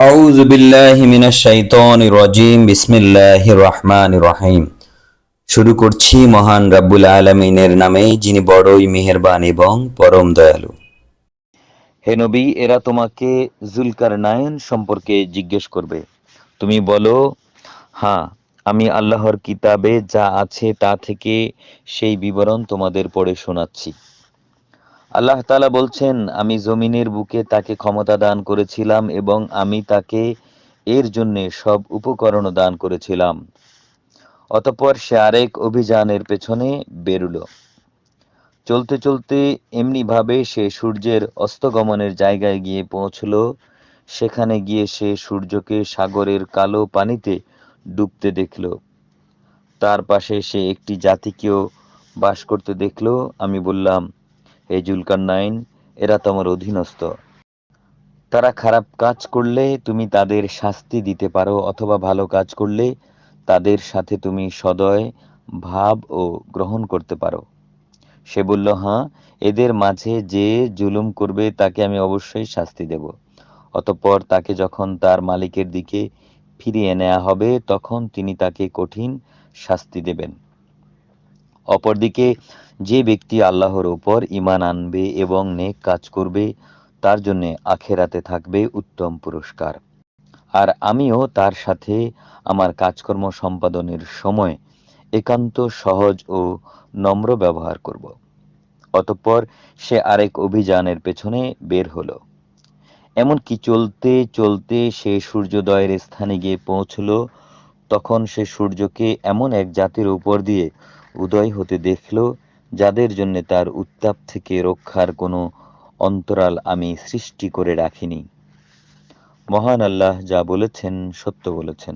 أعوذ بالله من الشيطان الرجيم بسم الله الرحمن الرحيم শুরু করছি মহান রাব্বুল আলমিনের নামে যিনি বড়ই মেহেরবান এবং পরম দয়ালু হে নবী এরা তোমাকে জুলকার নায়ন সম্পর্কে জিজ্ঞেস করবে তুমি বলো হ্যাঁ আমি আল্লাহর কিতাবে যা আছে তা থেকে সেই বিবরণ তোমাদের পড়ে শোনাচ্ছি আল্লাহ তালা বলছেন, আমি জমিনের বুকে তাকে ক্ষমতা দান করেছিলাম এবং আমি তাকে এর জন্য সব উপকরণ দান করেছিলাম। অতপর সে আরেক অভিযানের পেছনে বেরুল। চলতে চলতে এমনি ভাবে সে সূর্যের অস্তগমনের জায়গায় গিয়ে পৌঁছলো। সেখানে গিয়ে সে সূর্যকে সাগরের কালো পানিতে ডুবতে দেখল। তার পাশে সে একটি জাতিকেও বাস করতে দেখল। আমি বললাম হে জুলকার নাইন এরা তোমার অধীনস্থ। তারা খারাপ কাজ করলে তুমি তাদের শাস্তি দিতে পারো, অথবা ভালো কাজ করলে তাদের সাথে তুমি সদয় ভাব ও গ্রহণ করতে পারো। সে বলল হ্যাঁ এদের মাঝে যে জুলুম করবে তাকে আমি অবশ্যই শাস্তি দেব। অতঃপর তাকে যখন তার মালিকের দিকে ফিরিয়ে নেওয়া হবে, তখন তিনি তাকে কঠিন শাস্তি দেবেন। অপরদিকে যে ব্যক্তি আল্লাহর উপর ঈমান আনবে এবং নেক কাজ করবে, তার জন্যে আখেরাতে থাকবে উত্তম পুরস্কার। আর আমিও তার সাথে আমার কাজকর্ম সম্পাদনের সময় একান্ত সহজ ও নম্র ব্যবহার করব। অতঃপর সে আরেক অভিযানের পেছনে বের হলো। এমনকি চলতে চলতে সে সূর্যোদয়ের স্থানে গিয়ে পৌঁছলো, তখন সে সূর্যকে এমন এক জাতির উপর দিয়ে উদয় হতে দেখল যাদের জন্য তার উত্তাপ থেকে রক্ষার কোনো অন্তরাল আমি সৃষ্টি করে রাখিনি। মহান আল্লাহ যা বলেছেন সত্য বলেছেন।